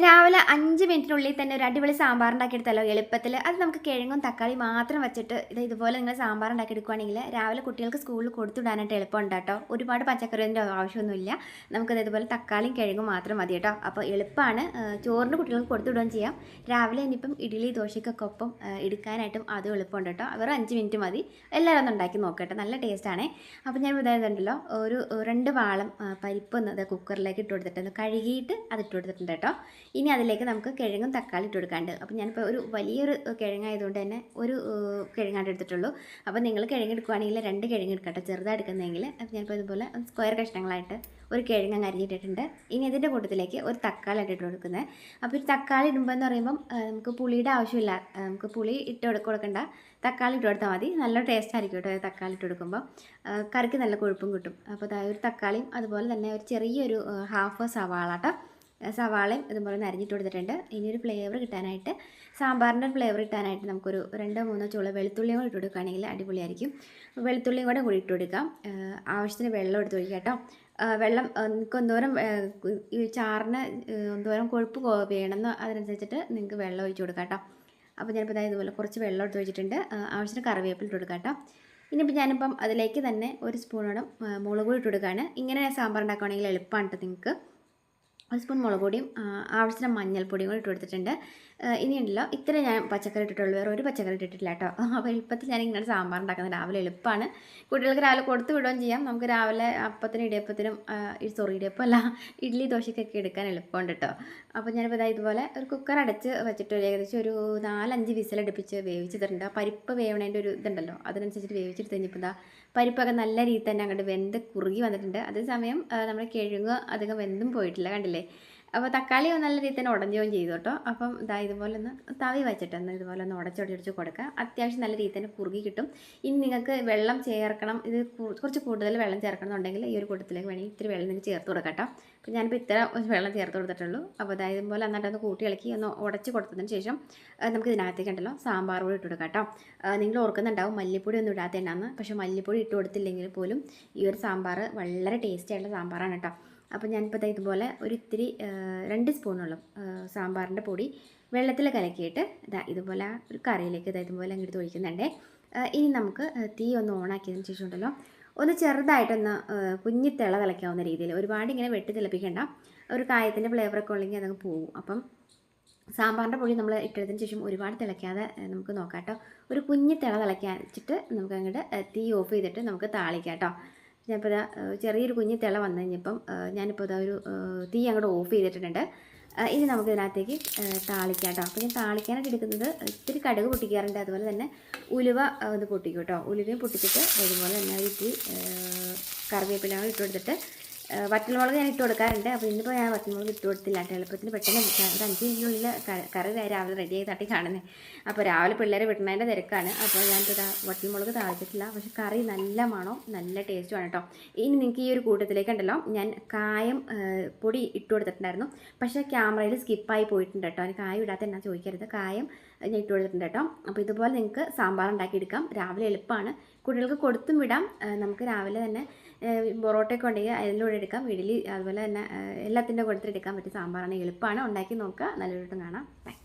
രാവിലെ അഞ്ച് മിനിറ്റിനുള്ളിൽ തന്നെ ഒരു അടിപൊളി സാമ്പാർ ഉണ്ടാക്കിയെടുത്തല്ലോ എളുപ്പത്തിൽ. അത് നമുക്ക് കിഴങ്ങും തക്കാളി മാത്രം വെച്ചിട്ട് ഇത് ഇതുപോലെ നിങ്ങൾ സാമ്പാർ ഉണ്ടാക്കിയെടുക്കുകയാണെങ്കിൽ രാവിലെ കുട്ടികൾക്ക് സ്കൂളിൽ കൊടുത്തുവിടാനായിട്ട് എളുപ്പമുണ്ട് കേട്ടോ. ഒരുപാട് പച്ചക്കറിന്റെ ആവശ്യമൊന്നുമില്ല. നമുക്കത് ഇതുപോലെ തക്കാളിയും കിഴങ്ങും മാത്രം മതി കേട്ടോ. അപ്പോൾ എളുപ്പമാണ് ചോറിന് കുട്ടികൾക്ക് കൊടുത്തുവിടുകയും ചെയ്യാം. രാവിലെ ഇനിയിപ്പം ഇഡ്ഡലി ദോശയ്ക്കൊക്കെ ഒപ്പം എടുക്കാനായിട്ടും അതും എളുപ്പമുണ്ട് കേട്ടോ. വെറും അഞ്ച് മിനിറ്റ് മതി. എല്ലാവരും ഒന്ന് ഉണ്ടാക്കി നോക്കട്ടെ. നല്ല ടേസ്റ്റാണേ അപ്പോൾ ഞാൻ ഇതായതുണ്ടല്ലോ ഒരു രണ്ട് വാളം പരിപ്പ് ഒന്ന് ഇത് കുക്കറിലേക്ക് ഇട്ട് കൊടുത്തിട്ടുണ്ട്. കഴുകിയിട്ട് അത് ഇട്ട് കൊടുത്തിട്ടുണ്ട് കേട്ടോ. ഇനി അതിലേക്ക് നമുക്ക് കിഴങ്ങും തക്കാളി ഇട്ട് കൊടുക്കാണ്ട്. അപ്പോൾ ഞാനിപ്പോൾ ഒരു വലിയൊരു കിഴങ്ങായതുകൊണ്ട് തന്നെ ഒരു കിഴങ്ങാണ്ട് എടുത്തിട്ടുള്ളൂ. അപ്പോൾ നിങ്ങൾ കിഴങ്ങ് എടുക്കുകയാണെങ്കിൽ രണ്ട് കിഴങ്ങ് എടുക്കട്ടെ ചെറുതായി എടുക്കുന്നതെങ്കിൽ. അപ്പോൾ ഞാനിപ്പോൾ ഇതുപോലെ സ്ക്വയർ കഷ്ണങ്ങളായിട്ട് ഒരു കിഴങ്ങ് അരിഞ്ഞിട്ടിട്ടുണ്ട്. ഇനി ഇതിന്റെ കൂട്ടത്തിലേക്ക് ഒരു തക്കാളി ഇട്ടിട്ട് ഇട്ട് കൊടുക്കുന്നത്. അപ്പോൾ ഒരു തക്കാളി ഇടുമ്പോൾ എന്ന് പറയുമ്പം നമുക്ക് പുളിയുടെ ആവശ്യമില്ല. നമുക്ക് പുളി ഇട്ട് കൊടു- കൊടുക്കണ്ട. തക്കാളി ഇട്ട് കൊടുത്താൽ മതി. നല്ല ടേസ്റ്റ് ആയിരിക്കും കേട്ടോ തക്കാളി ഇട്ട് കൊടുക്കുമ്പോൾ കറിക്ക് നല്ല കൊഴുപ്പും കിട്ടും. അപ്പോൾ ഒരു തക്കാളിയും അതുപോലെ തന്നെ ഒരു ചെറിയൊരു ഹാഫ് സവാള കേട്ടോ. സവാളയും ഇതുപോലെ ഒന്ന് അരിഞ്ഞിട്ട് കൊടുത്തിട്ടുണ്ട്. ഇനി ഒരു ഫ്ലേവർ കിട്ടാനായിട്ട് സാമ്പാറിന്റെ ഫ്ലേവർ കിട്ടാനായിട്ട് നമുക്കൊരു രണ്ടോ മൂന്നോ ചുള വെളുത്തുള്ളിയും കൂടി ഇട്ട് കൊടുക്കുകയാണെങ്കിൽ അടിപൊളിയായിരിക്കും. വെളുത്തുള്ളിയും കൂടെ കൂടി ഇട്ട് കൊടുക്കാം. ആവശ്യത്തിന് വെള്ളം എടുത്ത് ഒഴിക്കാം കേട്ടോ. വെള്ളം നിങ്ങൾക്ക് എന്തോരം ഈ ചാറിന് എന്തോരം കൊഴുപ്പ് വേണമെന്ന് അതിനനുസരിച്ചിട്ട് നിങ്ങൾക്ക് വെള്ളം ഒഴിച്ച് കൊടുക്കാം കേട്ടോ. അപ്പോൾ ഞാനിപ്പോൾ ഇതാ ഇതുപോലെ കുറച്ച് വെള്ളം എടുത്ത് വെച്ചിട്ടുണ്ട് ആവശ്യത്തിന് കറിവേപ്പില ഇട്ട് കൊടുക്കാം കേട്ടോ. ഇനിയിപ്പോൾ ഞാനിപ്പം അതിലേക്ക് തന്നെ ഒരു സ്പൂണോളം മുളക് പൊടി ഇട്ട് കൊടുക്കുകയാണ്. ഇങ്ങനെ സാമ്പാർ ഉണ്ടാക്കുകയാണെങ്കിൽ എളുപ്പമാണ് കേട്ടോ നിങ്ങൾക്ക്. ഒരു സ്പൂൺ മുളക് പൊടിയും ആവശ്യത്തിന് മഞ്ഞൾപ്പൊടിയും കൂടി ഇട്ട് കൊടുത്തിട്ടുണ്ട്. ഇനിയുണ്ടല്ലോ. ഇത്ര ഞാൻ പച്ചക്കറി ഇട്ടിട്ടുള്ളൂ. വേറെ ഒരു പച്ചക്കറി ഇട്ടിട്ടില്ല കേട്ടോ. അപ്പോൾ എളുപ്പത്തിൽ ഞാൻ ഇങ്ങനെ സാമ്പാർ ഉണ്ടാക്കുന്നത് രാവിലെ എളുപ്പമാണ് കുട്ടികൾക്ക് രാവിലെ കൊടുത്തു വിടുകയും ചെയ്യാം. നമുക്ക് രാവിലെ അപ്പത്തിനും ഇടിയപ്പത്തിനും സോറി ഇടിയപ്പം അല്ല ഇഡ്ഡലി ദോശയ്ക്കൊക്കെ എടുക്കാൻ എളുപ്പമുണ്ട് കേട്ടോ. അപ്പോൾ ഞാനിപ്പോൾ ഇതാ ഇതുപോലെ ഒരു കുക്കർ അടച്ച് വെച്ചിട്ട് ഏകദേശം ഒരു നാലഞ്ച് വിസിലടുപ്പിച്ച് വേവിച്ചിട്ടുണ്ട്. ആ പരിപ്പ് വേവണേന്റെ ഒരു ഇതുണ്ടല്ലോ. അതിനനുസരിച്ചിട്ട് വേവിച്ചിട്ട് കഴിഞ്ഞപ്പോൾ ഇതാ പരിപ്പൊക്കെ നല്ല രീതിയിൽ തന്നെ അങ്ങോട്ട് വെന്ത് കുറുകി വന്നിട്ടുണ്ട്. അതേസമയം നമ്മുടെ കിഴങ്ങ് അധികം വെന്തും പോയിട്ടില്ല. കണ്ടില്ലേ? അപ്പോൾ തക്കാളി നല്ല രീതിയിൽ തന്നെ ഉടഞ്ഞുകയും ചെയ്തു കേട്ടോ. അപ്പം ഇതാ ഇതുപോലെ ഒന്ന് തവി വെച്ചിട്ടൊന്ന് ഇതുപോലെ ഒന്ന് ഉടച്ചൊടിച്ച് കൊടുക്കുക. അത്യാവശ്യം നല്ല രീതിയിൽ തന്നെ കുറുകി കിട്ടും. ഇനി നിങ്ങൾക്ക് വെള്ളം ചേർക്കണം. ഇത് കുറച്ച് കൂടുതൽ വെള്ളം ചേർക്കണം എന്നുണ്ടെങ്കിൽ ഈ ഒരു കൂട്ടത്തിലേക്ക് വേണമെങ്കിൽ ഇത്തിരി വെള്ളം നിങ്ങൾക്ക് ചേർത്ത് കൊടുക്കട്ടോ. കേട്ടോ അപ്പോൾ ഞാനിപ്പോൾ ഇത്ര വെള്ളം ചേർത്ത് കൊടുത്തിട്ടുള്ളൂ. അപ്പോൾ അതായത് ഇതുപോലെ എന്നിട്ടൊന്ന് കൂട്ടി ഇളക്കി ഒന്ന് ഉടച്ച് കൊടുത്തതിന് ശേഷം നമുക്ക് ഇതിനകത്തേക്ക് ഉണ്ടല്ലോ സാമ്പാർ പൊടി ഇട്ട് കൊടുക്കാം കേട്ടോ. നിങ്ങൾ ഓർക്കുന്നുണ്ടാവും മല്ലിപ്പൊടി ഒന്നും ഇടാത്ത എന്നാന്ന്. പക്ഷേ മല്ലിപ്പൊടി ഇട്ട് കൊടുത്തില്ലെങ്കിൽ പോലും ഈ ഒരു സാമ്പാർ വളരെ ടേസ്റ്റി ആയിട്ടുള്ള സാമ്പാറാണ് കേട്ടോ. അപ്പോൾ ഞാനിപ്പോൾ ഇതുപോലെ ഒരു ഇത്തിരി രണ്ട് സ്പൂണോളം സാമ്പാറിന്റെ പൊടി വെള്ളത്തിൽ കലക്കിയിട്ട് ഇതാ ഇതുപോലെ ഒരു കറിയിലേക്ക് ഇതാ ഇതുപോലെ അങ്ങോട്ട് ഒഴിക്കുന്നുണ്ടേ. ഇനി നമുക്ക് തീ ഒന്ന് ഓണാക്കിയതിന് ശേഷം ഉണ്ടല്ലോ ഒന്ന് ചെറുതായിട്ടൊന്ന് കുഞ്ഞി തിള തിളയ്ക്കാവുന്ന രീതിയിൽ ഒരുപാട് ഇങ്ങനെ വെട്ടി തിളപ്പിക്കേണ്ട. ഒരു കായത്തിന്റെ ഫ്ലേവറൊക്കെ ഉള്ളെങ്കിൽ അതങ്ങ് പോകും അപ്പം സാമ്പാറിന്റെ പൊടി നമ്മൾ ഇട്ടതിന് ശേഷം ഒരുപാട് തിളയ്ക്കാതെ നമുക്ക് നോക്കാം കേട്ടോ. ഒരു കുഞ്ഞി തിള തിളയ്ക്കാൻ വെച്ചിട്ട് നമുക്ക് അങ്ങോട്ട് തീ ഓഫ് ചെയ്തിട്ട് നമുക്ക് താളിക്കാം കേട്ടോ. ഞാനിപ്പോൾ ചെറിയൊരു കുഞ്ഞ് തിള വന്നു കഴിഞ്ഞപ്പം ഞാനിപ്പോൾ ഇതാ ഒരു തീ അങ്ങോട്ട് ഓഫ് ചെയ്തിട്ടുണ്ട് ഇനി നമുക്ക് ഇതിനകത്തേക്ക് താളിക്കാം കേട്ടോ അപ്പോൾ ഞാൻ താളിക്കാനായിട്ട് എടുക്കുന്നത് ഇത്തിരി കടുക് പൊട്ടിക്കാറുണ്ട്. അതുപോലെ തന്നെ ഉലുവ ഇത് പൊട്ടിക്കും കേട്ടോ ഉലുവയും പൊട്ടിച്ചിട്ട് അതുപോലെ തന്നെ ഇത്തിരി കറിവേപ്പില കൂടി ഇട്ട് കൊടുത്തിട്ട് ആ, വറ്റൽമുളക് ഞാൻ ഇട്ട് കൊടുക്കാറുണ്ട്. അപ്പോൾ ഇന്നിപ്പോൾ ഞാൻ വറ്റൽമുളക് ഇട്ട് കൊടുത്തില്ല കേട്ടോ. എളുപ്പത്തിന് പെട്ടെന്ന്. ഒരു അഞ്ച് മിനിറ്റിനുള്ളിൽ കറി രാവിലെ റെഡി ആയി തട്ടി കാണുന്നത് അപ്പോൾ രാവിലെ പിള്ളേരെ വിടുന്നതിന്റെ തിരക്കാണ്. അപ്പോൾ ഞാൻ വറ്റൽമുളക് താഴ്ത്തിട്ടില്ല പക്ഷെ കറി നല്ല മണവും നല്ല ടേസ്റ്റുമാണ് കേട്ടോ. ഇനി നിങ്ങൾക്ക് ഈ ഒരു കൂട്ടത്തിലേക്ക് ഉണ്ടല്ലോ ഞാൻ കായം പൊടി ഇട്ട് കൊടുത്തിട്ടുണ്ടായിരുന്നു. പക്ഷേ ക്യാമറയിൽ സ്കിപ്പായി പോയിട്ടുണ്ട് കേട്ടോ. കായം ഇടാത്ത എന്നാ ചോദിക്കരുത്. കായം ഞാൻ ഇട്ട് കൊടുത്തിട്ടുണ്ട് കേട്ടോ. അപ്പോൾ ഇതുപോലെ നിങ്ങൾക്ക് സാമ്പാർ ഉണ്ടാക്കിയെടുക്കാം. രാവിലെ എളുപ്പമാണ്. കുട്ടികൾക്ക് കൊടുത്തും വിടാം. നമുക്ക് രാവിലെ തന്നെ പൊറോട്ടയൊക്കെ ഉണ്ടെങ്കിൽ അതിലൂടെ എടുക്കാം. ഇഡലി അതുപോലെ തന്നെ എല്ലാത്തിന്റെ കൊടുത്തിട്ടെടുക്കാൻ പറ്റിയ സാമ്പാറാണ്. എളുപ്പമാണ്. ഉണ്ടാക്കി നോക്കുക. നല്ലൊരു കാണാം. ബൈ